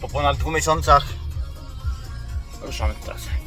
po ponad dwóch miesiącach ruszamy w.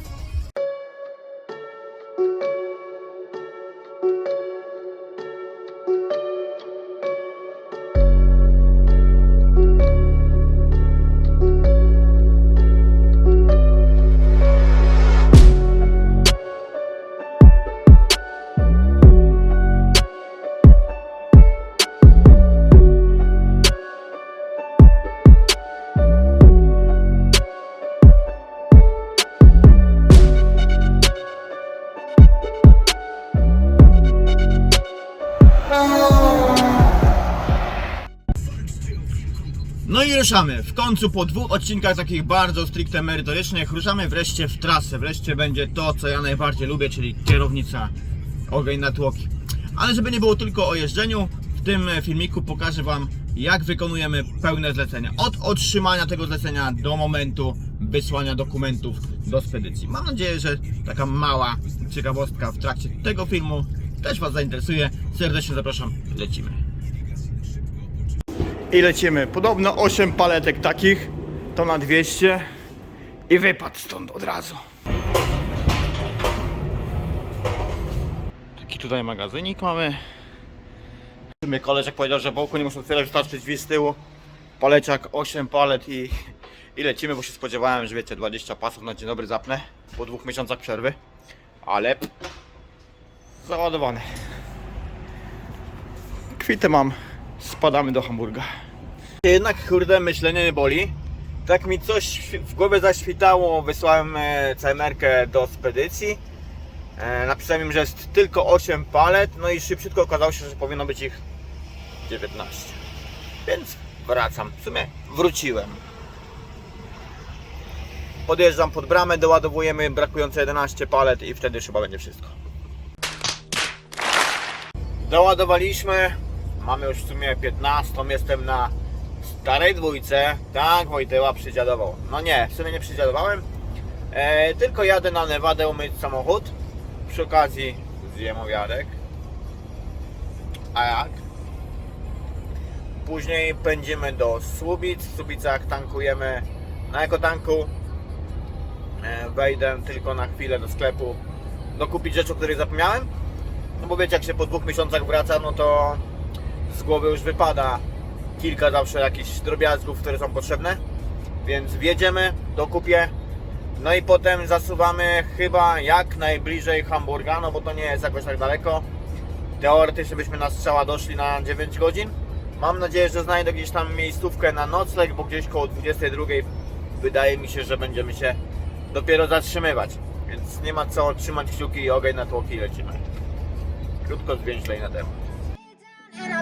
końcu po dwóch odcinkach takich bardzo stricte merytorycznych ruszamy wreszcie w trasę. Wreszcie będzie to, co ja najbardziej lubię, czyli kierownica ogień na tłoki. Ale żeby nie było tylko o jeżdżeniu, w tym filmiku pokażę Wam, jak wykonujemy pełne zlecenia. Od otrzymania tego zlecenia do momentu wysłania dokumentów do spedycji. Mam nadzieję, że taka mała ciekawostka w trakcie tego filmu też Was zainteresuje. Serdecznie zapraszam, lecimy. I lecimy. Podobno 8 paletek takich, to na 200 i wypad stąd od razu. Taki tutaj magazynik mamy. Sumie koleżek powiedział, że boku nie muszą otwierać, wystarczy drzwi z tyłu. Paleciak 8 palet i, i lecimy, bo się spodziewałem, że wiecie, 20 pasów na dzień dobry zapnę po dwóch miesiącach przerwy. Ale załadowane. Kwitę mam. Spadamy do Hamburga. Jednak kurde myślenie nie boli. Tak mi coś w głowie zaświtało, wysłałem e, CMR-kę do spedycji. E, napisałem im, że jest tylko 8 palet, no i szybciutko okazało się, że powinno być ich 19. Więc wracam. W sumie wróciłem. Podjeżdżam pod bramę, doładowujemy brakujące 11 palet i wtedy chyba będzie wszystko. Doładowaliśmy. Mamy już w sumie 15. Jestem na starej dwójce. Tak, Wojtyła przydziadował. No nie, w sumie nie przydziadowałem. E, tylko jadę na Nevadę umyć samochód. Przy okazji zjem obiadek. A jak? Później pędzimy do Słubic. W Słubicach tankujemy na ekotanku. E, wejdę tylko na chwilę do sklepu dokupić rzeczy, o których zapomniałem. No bo wiecie, jak się po dwóch miesiącach wraca, no to z głowy już wypada kilka zawsze jakichś drobiazgów, które są potrzebne. Więc wjedziemy, dokupię. No i potem zasuwamy chyba jak najbliżej Hamburga, no bo to nie jest jakoś tak daleko. Teoretycznie byśmy na strzała doszli na 9 godzin. Mam nadzieję, że znajdę gdzieś tam miejscówkę na nocleg, bo gdzieś koło 22 wydaje mi się, że będziemy się dopiero zatrzymywać. Więc nie ma co trzymać kciuki i ogień na tłoki i lecimy. Krótko zwięźlej na temat.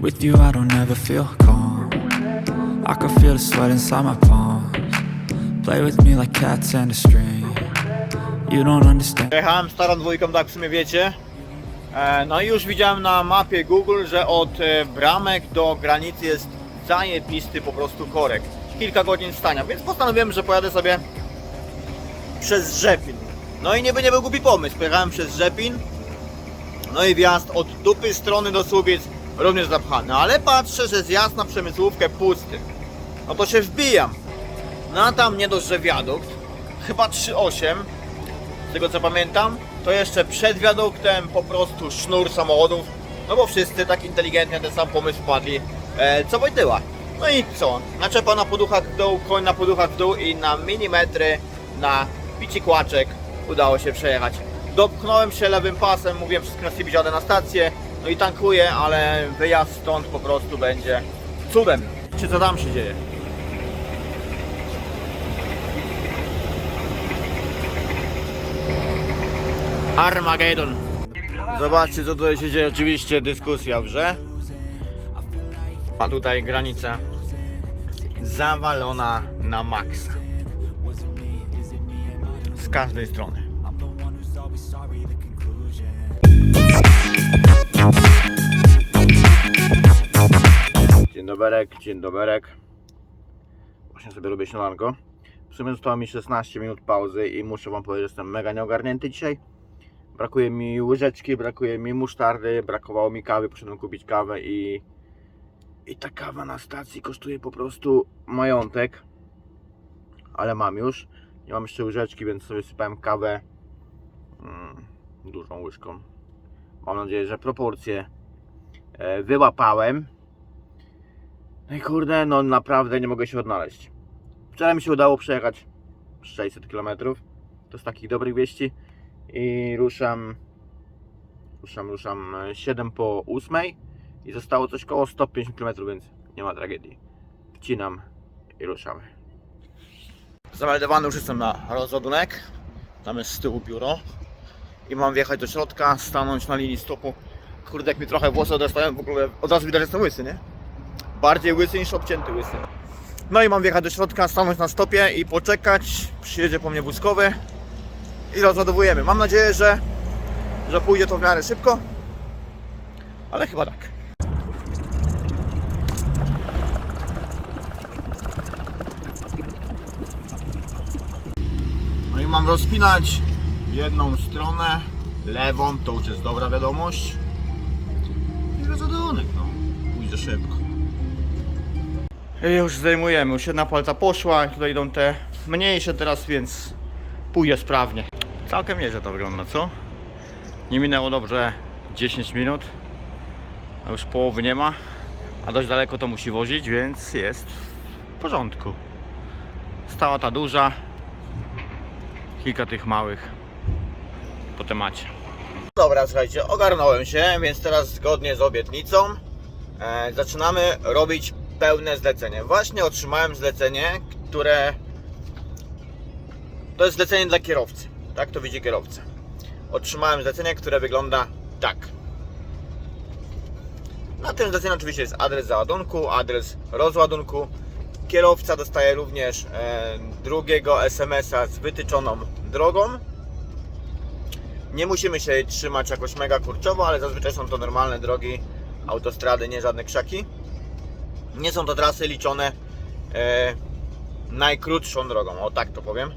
With you, I don't ever feel calm. I can feel the sweat inside my palms. Play with me like cats and a string. You don't understand. Jechałem starą dwójką, tak w sumie wiecie. E, No i już widziałem na mapie Google, że od e, bramek do granicy jest zajebisty po prostu korek. Kilka godzin stania, więc postanowiłem, że pojadę sobie przez Rzepin. No i niby nie był głupi pomysł. Pojechałem przez Rzepin. No i wjazd od dupy strony do Słubic również zapchany. Ale patrzę, że zjazd na Przemysłówkę pusty. No to się wbijam. No a tam nie dość, że wiadukt. Chyba 3,8 z tego co pamiętam, to jeszcze przed wiaduktem po prostu sznur samochodów, no bo wszyscy tak inteligentnie na ten sam pomysł wpadli, e, co Wojtyła. No i co? Naczepa na poduchach w dół, koń na poduchach w dół i na milimetry, na pici kłaczek udało się przejechać. Dopchnąłem się lewym pasem, mówiłem wszystkim na na stację, no i tankuję, ale wyjazd stąd po prostu będzie cudem. Czy co tam się dzieje? Armageddon. Zobaczcie co tutaj się dzieje. Oczywiście dyskusja w grze. A tutaj granica zawalona na maksa. każdej strony. Dzień doberek, dzień doberek. Właśnie sobie robię śniadanko. W sumie zostało mi 16 minut pauzy i muszę wam powiedzieć, że jestem mega nieogarnięty dzisiaj. Brakuje mi łyżeczki, brakuje mi musztardy, brakowało mi kawy, poszedłem kupić kawę i... I ta kawa na stacji kosztuje po prostu majątek. Ale mam już. Nie mam jeszcze łyżeczki, więc sobie sypałem kawę mm, dużą łyżką. Mam nadzieję, że proporcje e, wyłapałem. No i kurde, no naprawdę nie mogę się odnaleźć. Wczoraj mi się udało przejechać 600 km. To z takich dobrych wieści. I ruszam, ruszam, ruszam e, 7 po 8 i zostało coś koło 150 km, więc nie ma tragedii. Wcinam i ruszamy. Zameldowany już jestem na rozładunek. Tam jest z tyłu biuro. I mam wjechać do środka, stanąć na linii stopu. Kurde, jak mi trochę włosy odrastają, w ogóle od razu widać, że jestem łysy, nie? Bardziej łysy niż obcięty łysy. No i mam wjechać do środka, stanąć na stopie i poczekać. Przyjedzie po mnie wózkowy i rozładowujemy. Mam nadzieję, że, że pójdzie to w miarę szybko, ale chyba tak. No i mam rozpinać jedną stronę, lewą, to już jest dobra wiadomość. I rozładunek, no. Pójdzie szybko. Już zdejmujemy, już jedna palca poszła, tutaj idą te mniejsze teraz, więc pójdzie sprawnie. Całkiem nieźle to wygląda, co? Nie minęło dobrze 10 minut, a już połowy nie ma, a dość daleko to musi wozić, więc jest w porządku. Stała ta duża, kilka tych małych po temacie. Dobra, słuchajcie, ogarnąłem się, więc teraz zgodnie z obietnicą e, zaczynamy robić pełne zlecenie. Właśnie otrzymałem zlecenie, które to jest zlecenie dla kierowcy. Tak to widzi kierowca. Otrzymałem zlecenie, które wygląda tak. Na tym zleceniu oczywiście jest adres załadunku, adres rozładunku. Kierowca dostaje również e, drugiego SMS-a z wytyczoną drogą. Nie musimy się jej trzymać jakoś mega kurczowo, ale zazwyczaj są to normalne drogi, autostrady, nie żadne krzaki. Nie są to trasy liczone e, najkrótszą drogą, o tak to powiem.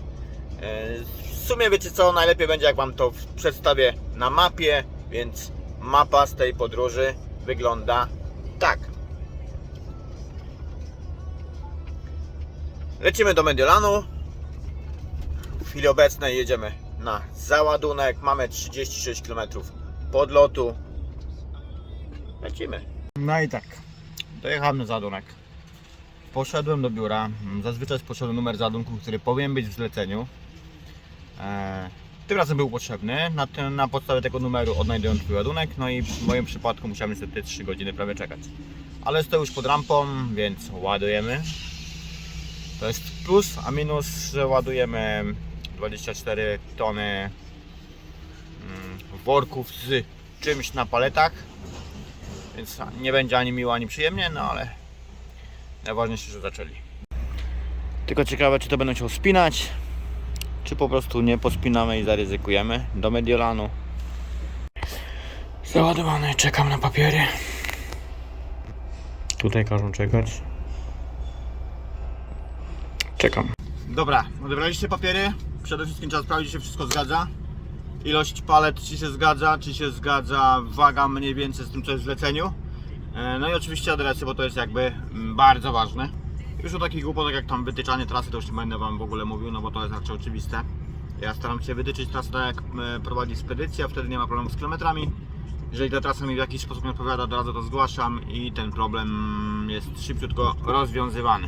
E, w sumie wiecie co, najlepiej będzie jak Wam to przedstawię na mapie, więc mapa z tej podróży wygląda tak. Lecimy do Mediolanu. W chwili obecnej jedziemy na załadunek. Mamy 36 km podlotu. Lecimy. No i tak. Dojechałem na załadunek. Poszedłem do biura. Zazwyczaj jest potrzebny numer załadunku, który powinien być w zleceniu. Eee, tym razem był potrzebny. Na, na podstawie tego numeru odnajduję twój ładunek. No i w moim przypadku musiałem niestety 3 godziny prawie czekać. Ale to już pod rampą, więc ładujemy. To jest plus, a minus, że ładujemy 24 tony mm, worków z czymś na paletach. Więc nie będzie ani miło, ani przyjemnie, no ale najważniejsze, że zaczęli. Tylko ciekawe, czy to będą się spinać, czy po prostu nie pospinamy i zaryzykujemy do Mediolanu. Załadowany, czekam na papiery. Tutaj każą czekać. Czekam. Dobra, odebraliście papiery. Przede wszystkim trzeba sprawdzić, czy wszystko zgadza. Ilość palet, czy się zgadza, czy się zgadza waga mniej więcej z tym, co jest w zleceniu. E, No i oczywiście adresy, bo to jest jakby mm, bardzo ważne. Już o takich głupotek jak tam wytyczanie trasy, to już nie będę Wam w ogóle mówił, no bo to jest raczej oczywiste. Ja staram się wytyczyć trasę tak jak e, prowadzi spedycja, wtedy nie ma problemu z kilometrami. Jeżeli ta trasa mi w jakiś sposób nie odpowiada, od razu to zgłaszam i ten problem jest szybciutko rozwiązywany.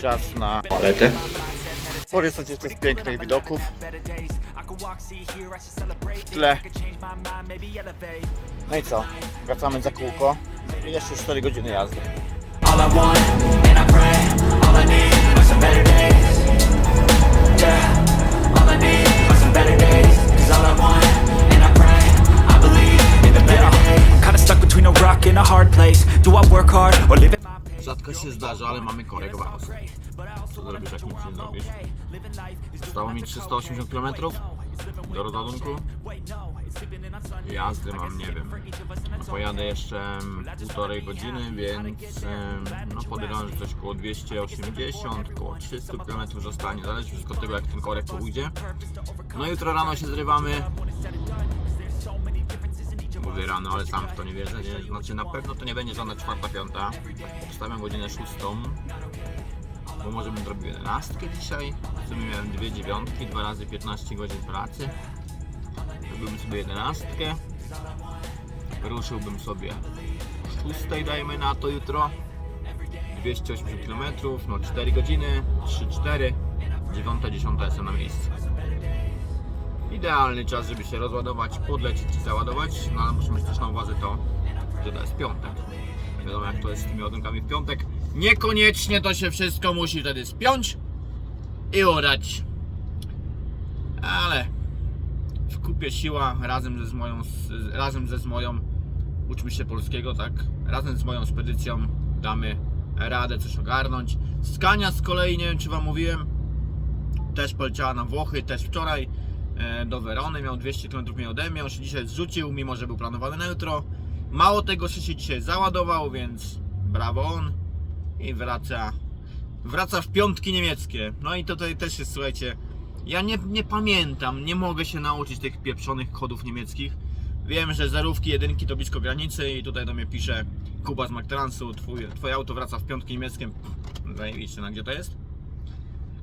Czas na paletę. Korzystać jeszcze z pięknych widoków. W tle. No i co? Wracamy za kółko. I jeszcze 4 godziny jazdy. All I want, and I pray All I need are some better days Yeah All I need are some better days Cause all I want, and I pray I believe in the better days Kinda stuck between a rock and a hard place Do I work hard or live? Rzadko się zdarza, ale mamy korek w. Co zrobisz, jak nic nie zrobisz? Zostało mi 380 km do rozładunku. Jazdy mam, nie wiem. No, pojadę jeszcze półtorej godziny, więc no podejrzewam, że coś koło 280, koło 300 km zostanie. Zależy wszystko od tego, jak ten korek pójdzie. No jutro rano się zrywamy. Mówię rano, ale sam w to nie wierzę. Nie? Znaczy na pewno to nie będzie żadna czwarta, piąta. Ustawiam godzinę szóstą. Bo może bym zrobił 11 dzisiaj. W sumie miałem dwie dziewiątki, dwa razy 15 godzin pracy. Zrobiłbym sobie 11. Ruszyłbym sobie 6 dajmy na to jutro. 280 km, no 4 godziny, 3-4, 9, 10 jestem na miejscu. Idealny czas, żeby się rozładować, podlecieć i załadować, no ale muszę mieć też na uwadze to, że to jest piątek. Wiadomo jak to jest z tymi ładunkami w piątek. Niekoniecznie to się wszystko musi wtedy spiąć i udać. Ale w kupie siła razem ze moją, razem ze z moją uczmy się polskiego, tak? Razem z moją spedycją damy radę coś ogarnąć. Skania z kolei, nie wiem czy wam mówiłem, też poleciała na Włochy, też wczoraj do Werony, miał 200 km mniej ode mnie, on się dzisiaj zrzucił, mimo że był planowany na jutro. Mało tego, że się dzisiaj załadował, więc brawo on i wraca, wraca w piątki niemieckie. No i tutaj też jest, słuchajcie, ja nie, nie pamiętam, nie mogę się nauczyć tych pieprzonych kodów niemieckich. Wiem, że zerówki, jedynki to blisko granicy i tutaj do mnie pisze Kuba z McTransu, twój, twoje auto wraca w piątki niemieckie. Zajebiście, na gdzie to jest?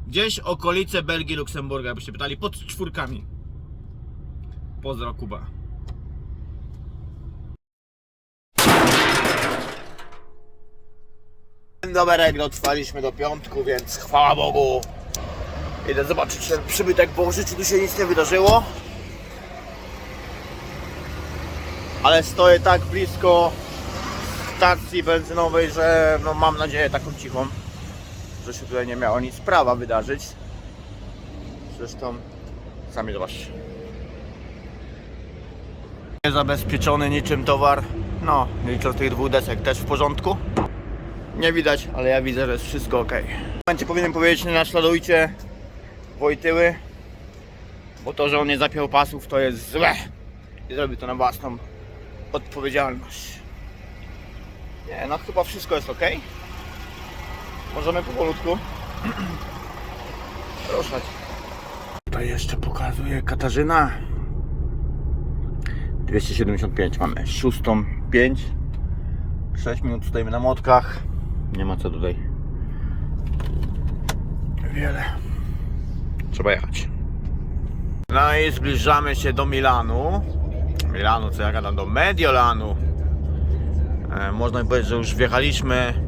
Gdzieś okolice Belgii, Luksemburga, jakbyście pytali, pod czwórkami. Pozdro Kuba. Doberek, dotrwaliśmy do piątku, więc chwała Bogu. Idę zobaczyć ten przybytek Boży, czy tu się nic nie wydarzyło. Ale stoję tak blisko stacji benzynowej, że no, mam nadzieję taką cichą, że się tutaj nie miało nic prawa wydarzyć. Zresztą sami zobaczcie. Zabezpieczony niczym towar. No, licząc tych dwóch desek też w porządku. Nie widać, ale ja widzę, że jest wszystko ok. W momencie powinien powiedzieć, nie naśladujcie Wojtyły, bo to, że on nie zapiął pasów, to jest złe. I zrobi to na własną odpowiedzialność. Nie, no chyba wszystko jest ok. Możemy powolutku? Ruszać. Tutaj jeszcze pokazuje Katarzyna. 275 mamy, szóstą 5 6 minut stoimy na młotkach. Nie ma co tutaj wiele. Trzeba jechać. No i zbliżamy się do Milanu. Milanu, co ja gadam, do Mediolanu. E, można by powiedzieć, że już wjechaliśmy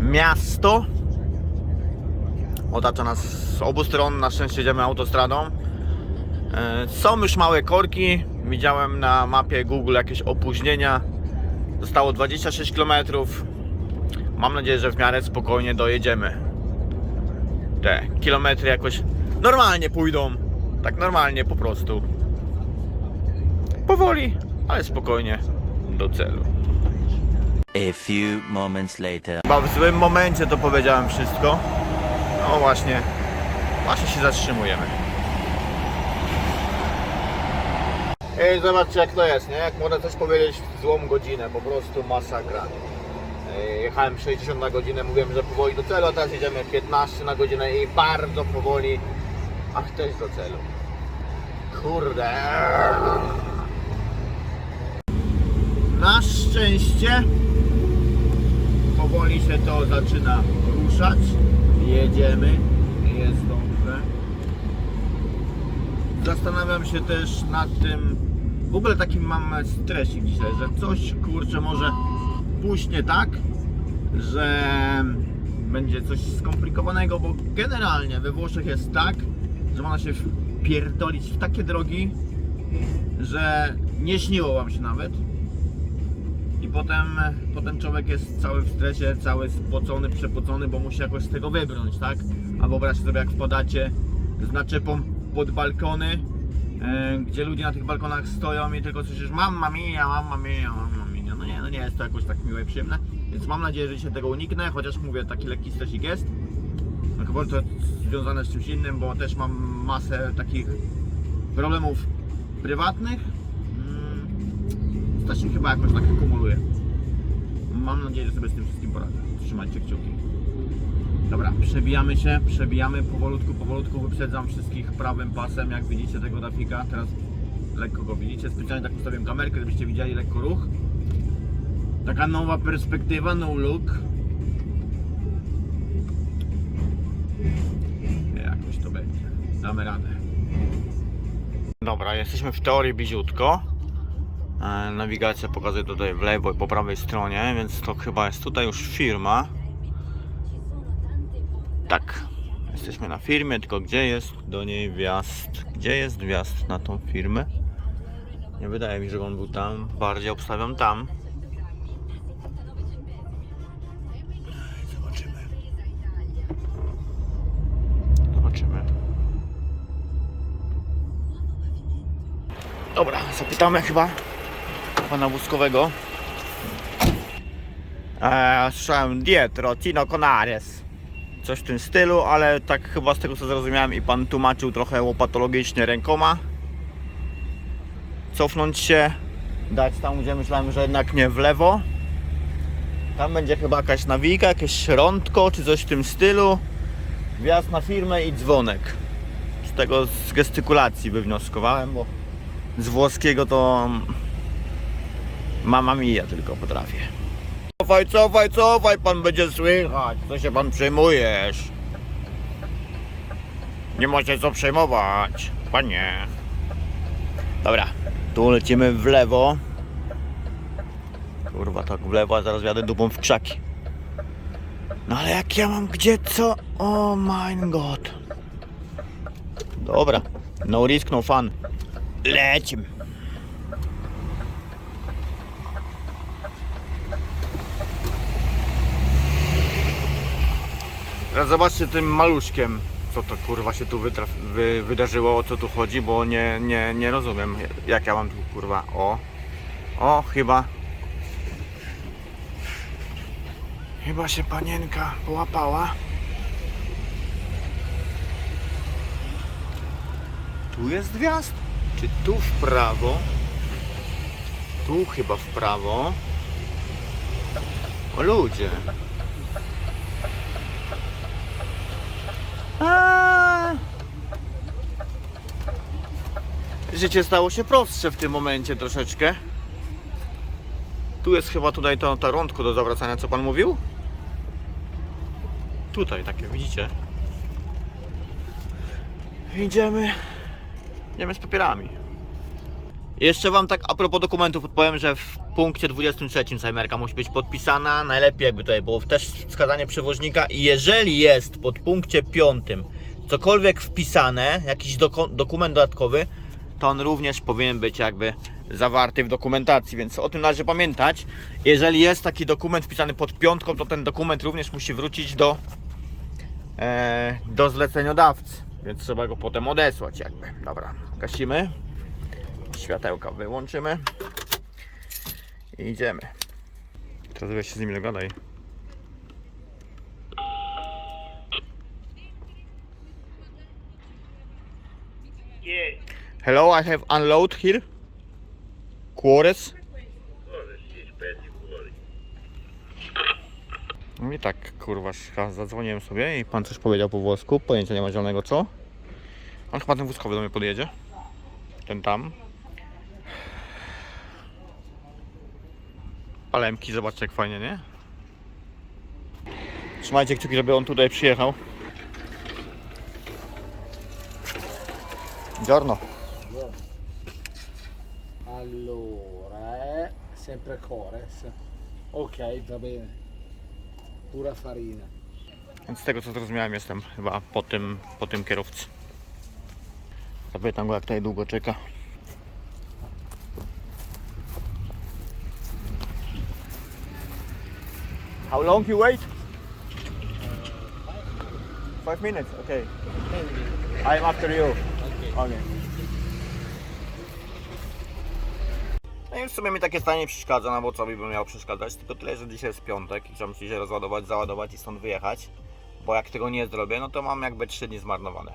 miasto otacza nas z obu stron, na szczęście jedziemy autostradą E, Są już małe korki. Widziałem na mapie Google jakieś opóźnienia. Zostało 26 km. Mam nadzieję, że w miarę spokojnie dojedziemy. Te kilometry jakoś normalnie pójdą. Tak normalnie po prostu. Powoli, ale spokojnie do celu. A few moments later. Chyba w złym momencie to powiedziałem wszystko. No właśnie. Właśnie się zatrzymujemy. I zobaczcie jak to jest, nie? Jak można coś powiedzieć w złą godzinę, po prostu masakra. Jechałem 60 na godzinę, mówiłem, że powoli do celu, a teraz jedziemy 15 na godzinę i bardzo powoli, ach też do celu. kurde. Na szczęście powoli się to zaczyna ruszać. Jedziemy, jest dobrze. Zastanawiam się też nad tym, w ogóle taki mam stresik dzisiaj, że coś kurczę może pójść nie tak, że będzie coś skomplikowanego, bo generalnie we Włoszech jest tak, że można się wpierdolić w takie drogi, że nie śniło wam się nawet. Potem, potem człowiek jest cały w stresie, cały spocony, przepocony, bo musi jakoś z tego wybrnąć, tak? A wyobraźcie sobie, jak wpadacie z naczepą pod balkony, e, gdzie ludzie na tych balkonach stoją i tylko słyszysz mamma mia, mamma mia, mamma mia. No nie, no nie jest to jakoś tak miłe i przyjemne. Więc mam nadzieję, że dzisiaj tego uniknę, chociaż mówię, taki lekki stresik jest. No chyba to związane z czymś innym, bo też mam masę takich problemów prywatnych. Mm, Stresik chyba jakoś tak kumuluje. Mam nadzieję, że sobie z tym wszystkim poradzę. Trzymajcie kciuki. Dobra, przebijamy się, przebijamy powolutku, powolutku wyprzedzam wszystkich prawym pasem, jak widzicie tego Dafika, teraz lekko go widzicie, specjalnie tak ustawiłem kamerkę, żebyście widzieli lekko ruch. Taka nowa perspektywa, no look. Jakoś to będzie, damy radę. Dobra, jesteśmy w teorii bliziutko. E, Nawigacja pokazuje tutaj w lewo i po prawej stronie, więc to chyba jest tutaj już firma. Tak, jesteśmy na firmie, tylko gdzie jest do niej wjazd? Gdzie jest wjazd na tą firmę? Nie wydaje mi się, że on był tam. Bardziej obstawiam tam. Dobra, zapytamy chyba pana wózkowego. Eee, słyszałem dietro, Tino Conares coś w tym stylu, ale tak chyba z tego co zrozumiałem i pan tłumaczył trochę łopatologicznie rękoma. Cofnąć się, dać tam gdzie myślałem, że jednak nie w lewo. Tam będzie chyba jakaś nawika, jakieś rądko czy coś w tym stylu. Wjazd na firmę i dzwonek. Z tego z gestykulacji wywnioskowałem, bo z włoskiego to mama mia tylko potrafię. Cofaj, cofaj, cofaj, pan będzie słychać. Co się pan przejmujesz? Nie ma się co przejmować, panie. Dobra, tu lecimy w lewo. Kurwa, tak w lewo, a zaraz jadę dupą w krzaki. No ale jak ja mam gdzie co? Oh my god. Dobra, no risk, no fun. Lecimy. Teraz zobaczcie tym maluszkiem, co to kurwa się tu wy- wydarzyło, o co tu chodzi, bo nie, nie, nie rozumiem, jak ja mam tu kurwa, o, o, chyba, chyba się panienka połapała. Tu jest gwiazd, czy tu w prawo, tu chyba w prawo, o ludzie. Życie stało się prostsze w tym momencie troszeczkę. Tu jest chyba tutaj to, to rądko do zawracania, co pan mówił? Tutaj takie, widzicie? Idziemy. Idziemy z papierami. Jeszcze wam tak a propos dokumentów odpowiem, że w punkcie 23 Sajmerka musi być podpisana. Najlepiej jakby tutaj było też wskazanie przewoźnika i jeżeli jest pod punkcie 5 cokolwiek wpisane, jakiś dokument dodatkowy, to on również powinien być jakby zawarty w dokumentacji, więc o tym należy pamiętać. Jeżeli jest taki dokument wpisany pod piątką, to ten dokument również musi wrócić do, e, do zleceniodawcy, więc trzeba go potem odesłać jakby. Dobra, gasimy. Światełka wyłączymy. I idziemy. Teraz weź się z nimi dogadaj. Hello, I have unload here. Quarters. No i tak, kurwa, zadzwoniłem sobie i pan coś powiedział po włosku, pojęcia nie ma zielonego co. On chyba ten wózkowy do mnie podjedzie. ten tam. Palemki, zobaczcie jak fajnie, nie? Trzymajcie kciuki, żeby on tutaj przyjechał. Giorno. Allora, eh, sempre Cores. Ok, va bene. Pura farina. Więc z tego co zrozumiałem jestem chyba po tym, po tym kierowcy. Zapytam go jak tutaj długo czeka. How long you wait? Five minutes, okay. I'm after you. Okay. No i w sumie mi takie stanie nie przeszkadza, no bo co mi by miało przeszkadzać, tylko tyle, że dzisiaj jest piątek i chciałbym się dzisiaj rozładować, załadować i stąd wyjechać, bo jak tego nie zrobię, no to mam jakby 3 dni zmarnowane.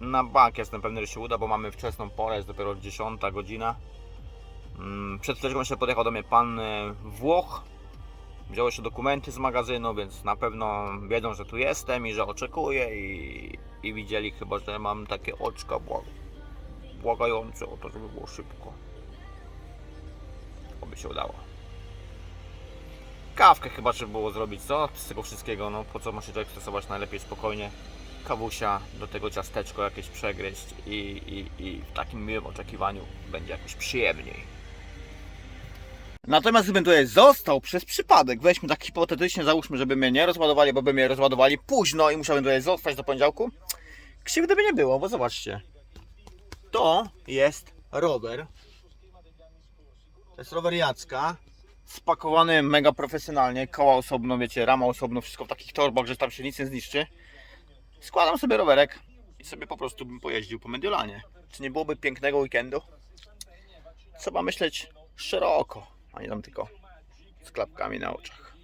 Na bank jestem pewny, że się uda, bo mamy wczesną porę, jest dopiero 10 godzina. Mm, Przed chwileczką jeszcze podjechał do mnie pan e, Włoch, wziął jeszcze dokumenty z magazynu, więc na pewno wiedzą, że tu jestem i że oczekuję i, i widzieli chyba, że mam takie oczka błag błagające o to, żeby było szybko. Oby się udało. Kawkę chyba trzeba było zrobić, co? Z tego wszystkiego, no po co ma się człowiek stresować, najlepiej spokojnie. Kawusia, do tego ciasteczko jakieś przegryźć i, i, i w takim miłym oczekiwaniu będzie jakoś przyjemniej. Natomiast gdybym tutaj został przez przypadek, weźmy tak hipotetycznie, załóżmy, żeby mnie nie rozładowali, bo by mnie rozładowali późno i musiałbym tutaj zostać do poniedziałku, krzywdy by nie było, bo zobaczcie. To jest rower to jest rower Jacka, spakowany mega profesjonalnie, koła osobno, wiecie, rama osobno, wszystko w takich torbach, że tam się nic nie zniszczy. Składam sobie rowerek i sobie po prostu bym pojeździł po Mediolanie. Czy nie byłoby pięknego weekendu? Trzeba myśleć szeroko, a nie tam tylko z klapkami na oczach.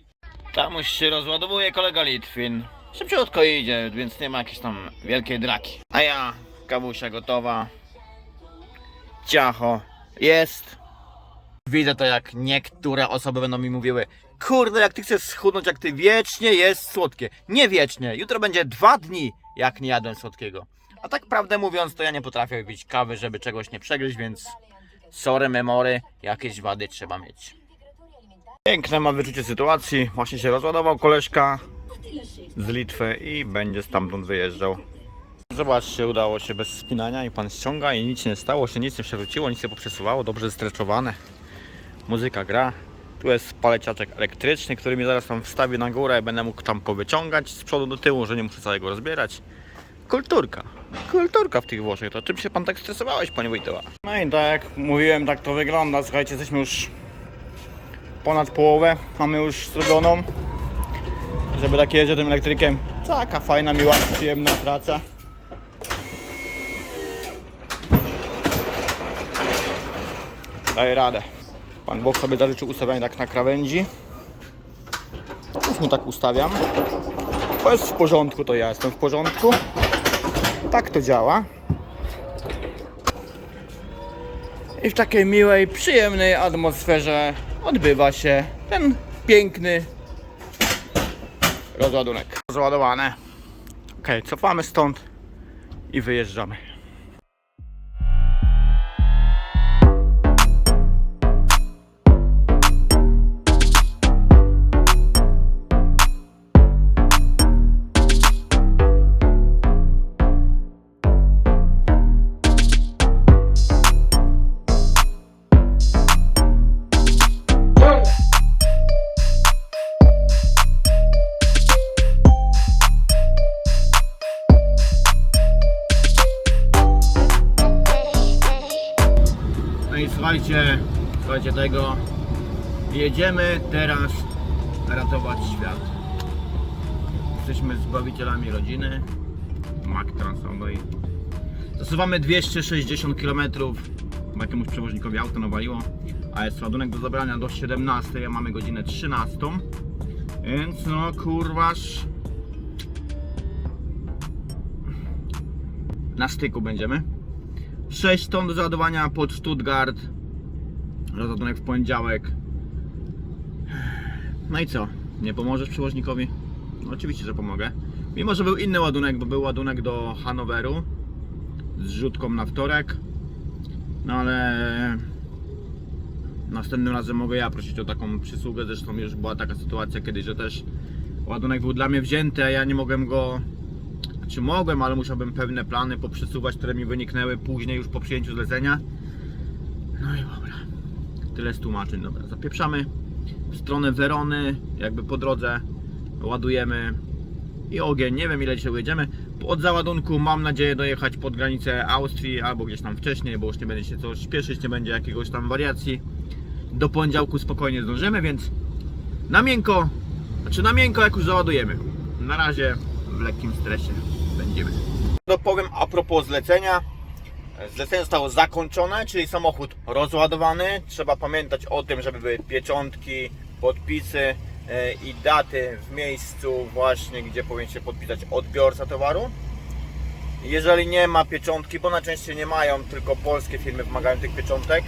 Tam już się rozładowuje kolega Litwin. Szybciutko idzie, więc nie ma jakiejś tam wielkiej draki. A ja, kawusia gotowa. Ciacho jest. Widzę to jak niektóre osoby będą mi mówiły Kurde, jak ty chcesz schudnąć, jak ty wiecznie jest słodkie. Nie wiecznie, jutro będzie dwa dni, jak nie jadłem słodkiego. A tak prawdę mówiąc, to ja nie potrafię pić kawy, żeby czegoś nie przegryźć, więc sorry memory, jakieś wady trzeba mieć. Piękne ma wyczucie sytuacji, właśnie się rozładował koleżka z Litwy i będzie stamtąd wyjeżdżał. Zobaczcie, udało się bez spinania i pan ściąga i nic nie stało, się nic nie przewróciło, nic się poprzesuwało, dobrze zestreczowane. Muzyka gra. Tu jest paleciaczek elektryczny, który mi zaraz tam wstawi na górę. Będę mógł tam powyciągać z przodu do tyłu, że nie muszę całego rozbierać. Kulturka. Kulturka w tych Włoszech. To czym się pan tak stresowałeś, panie Wojtyła? No i tak jak mówiłem, tak to wygląda. Słuchajcie, jesteśmy już ponad połowę. Mamy już zrobioną. Żeby tak jeździć tym elektrykiem. Taka fajna, miła, przyjemna praca. Daje radę. Pan Bóg sobie zaliczył ustawianie tak na krawędzi. Już mu tak ustawiam. To jest w porządku, to ja jestem w porządku. Tak to działa. I w takiej miłej, przyjemnej atmosferze odbywa się ten piękny rozładunek. Rozładowane. Ok, cofamy stąd i wyjeżdżamy. Słuchajcie tego. Jedziemy teraz ratować świat. Jesteśmy zbawicielami rodziny. Mac Transowej. Zasuwamy 260 km. Jakiemuś przewoźnikowi auto nawaliło. A jest ładunek do zabrania do 17, a mamy godzinę 13. Więc no kurważ. Na styku będziemy. 6 ton do załadowania pod Stuttgart. Rozładunek w poniedziałek. No i co? Nie pomożesz przewoźnikowi? No oczywiście, że pomogę. Mimo, że był inny ładunek, bo był ładunek do Hanoweru z rzutką na wtorek. No ale następnym razem mogę ja prosić o taką przysługę. Zresztą już była taka sytuacja kiedyś, że też ładunek był dla mnie wzięty, a ja nie mogłem go. Czy mogłem, ale musiałbym pewne plany poprzesuwać, które mi wyniknęły później już po przyjęciu zlecenia. No i dobra. Tyle z tłumaczeń. Dobra, zapieprzamy w stronę Werony, jakby po drodze ładujemy i ogień. Nie wiem ile dzisiaj jedziemy. Od załadunku mam nadzieję dojechać pod granicę Austrii albo gdzieś tam wcześniej, bo już nie będzie się co śpieszyć, nie będzie jakiegoś tam wariacji. Do poniedziałku spokojnie zdążymy, więc na miękko, znaczy na miękko jak już załadujemy. Na razie w lekkim stresie będziemy. Dopowiem a propos zlecenia. Zlecenie zostało zakończone, czyli samochód rozładowany. Trzeba pamiętać o tym, żeby były pieczątki, podpisy e, i daty w miejscu właśnie, gdzie powinien się podpisać odbiorca towaru. Jeżeli nie ma pieczątki, bo najczęściej nie mają, tylko polskie firmy wymagają tych pieczątek,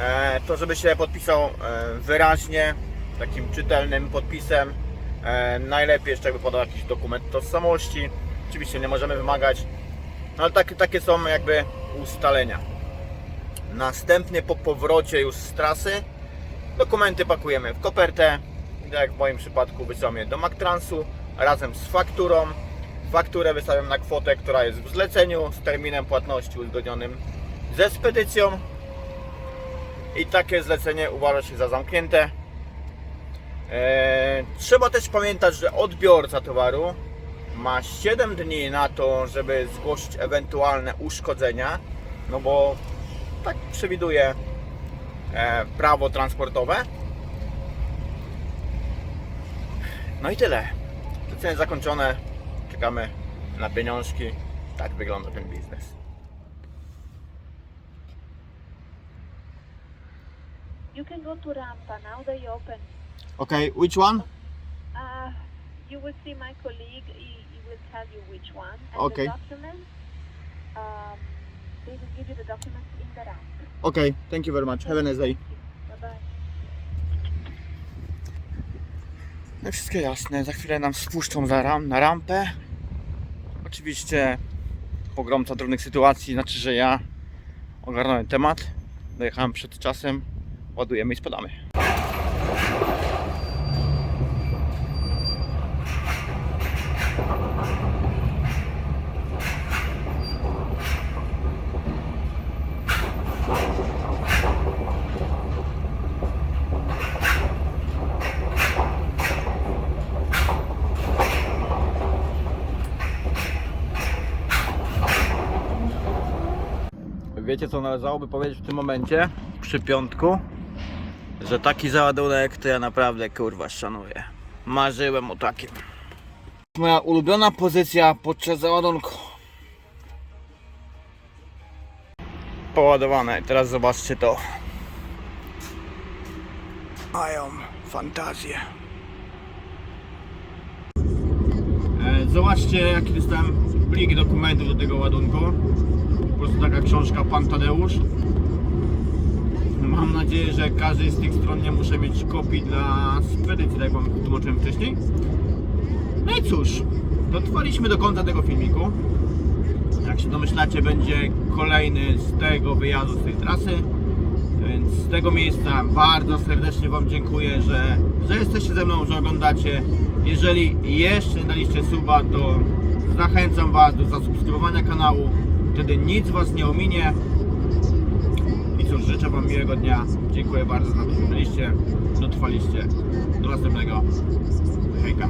e, to żeby się podpisał e, wyraźnie, takim czytelnym podpisem. Najlepiej jeszcze jakby podał jakiś dokument tożsamości. Oczywiście nie możemy wymagać no ale tak, takie są jakby ustalenia. Następnie po powrocie już z trasy dokumenty pakujemy w kopertę. Tak jak w moim przypadku wysyłam je do Mactransu razem z fakturą. Fakturę wystawiam na kwotę, która jest w zleceniu z terminem płatności uzgodnionym ze spedycją. I takie zlecenie uważa się za zamknięte. Eee, trzeba też pamiętać, że odbiorca towaru ma 7 dni na to, żeby zgłosić ewentualne uszkodzenia, no bo tak przewiduje e, prawo transportowe. No i tyle. Zlecenie zakończone. Czekamy na pieniążki. Tak wygląda ten biznes. You can go to Rampa now they open. Okay, which one? Uh, you will see my colleague. Will tell you which one. And Okay. the documents, um, they will give you the documents in the ramp. Okay, thank you very much. Have a nice day. Bye bye. No wszystko jasne, za chwilę nam spuszczą za ram, na rampę. Oczywiście pogromca trudnych sytuacji, znaczy, że ja ogarnąłem temat, dojechałem przed czasem, ładujemy i spadamy. Wiecie co należałoby powiedzieć w tym momencie, przy piątku? Że taki załadunek to ja naprawdę kurwa szanuję. Marzyłem o takim. Moja ulubiona pozycja podczas załadunku. Poładowane. Teraz zobaczcie to. Mają fantazję. E, Zobaczcie jaki dostałem plik dokumentów do tego ładunku. Książka Pan Tadeusz. Mam nadzieję, że każdy z tych stron nie muszę mieć kopii dla spedycji, tak jak wam tłumaczyłem wcześniej. No i cóż, dotrwaliśmy do końca tego filmiku. Jak się domyślacie, będzie kolejny z tego wyjazdu, z tej trasy. Więc z tego miejsca bardzo serdecznie Wam dziękuję, że, że jesteście ze mną, że oglądacie. Jeżeli jeszcze nie daliście suba, to zachęcam Was do zasubskrybowania kanału. Wtedy nic Was nie ominie. I cóż, życzę Wam miłego dnia. Dziękuję bardzo za to, że byliście, dotrwaliście. Do następnego. Hejka.